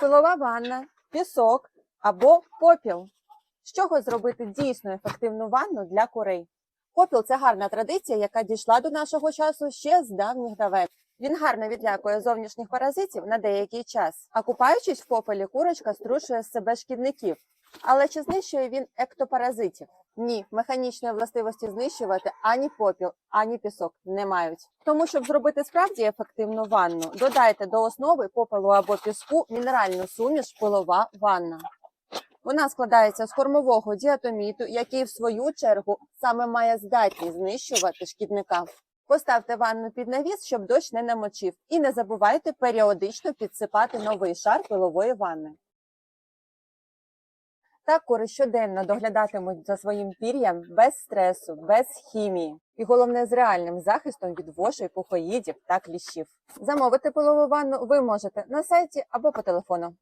пилова ванна, пісок або попіл. З чого зробити дійсно ефективну ванну для курей? Попіл це гарна традиція, яка дійшла до нашого часу ще з давніх давен. Він гарно відлякує зовнішніх паразитів на деякий час, а купаючись в попелі, курочка струшує з себе шкідників. Але чи знищує він ектопаразитів? Ні, механічної властивості знищувати ані попіл, ані пісок не мають. Тому, щоб зробити справді ефективну ванну, додайте до основи попелу або піску мінеральну суміш пилова ванна. Вона складається з кормового діатоміту, який в свою чергу саме має здатність знищувати шкідника. Поставте ванну під навіс, щоб дощ не намочив, і не забувайте періодично підсипати новий шар пилової ванни. Так кури щоденно доглядатимуть за своїм пір'ям без стресу, без хімії і головне з реальним захистом від вошей, пухоїдів та кліщів. Замовити пилову ванну ви можете на сайті або по телефону.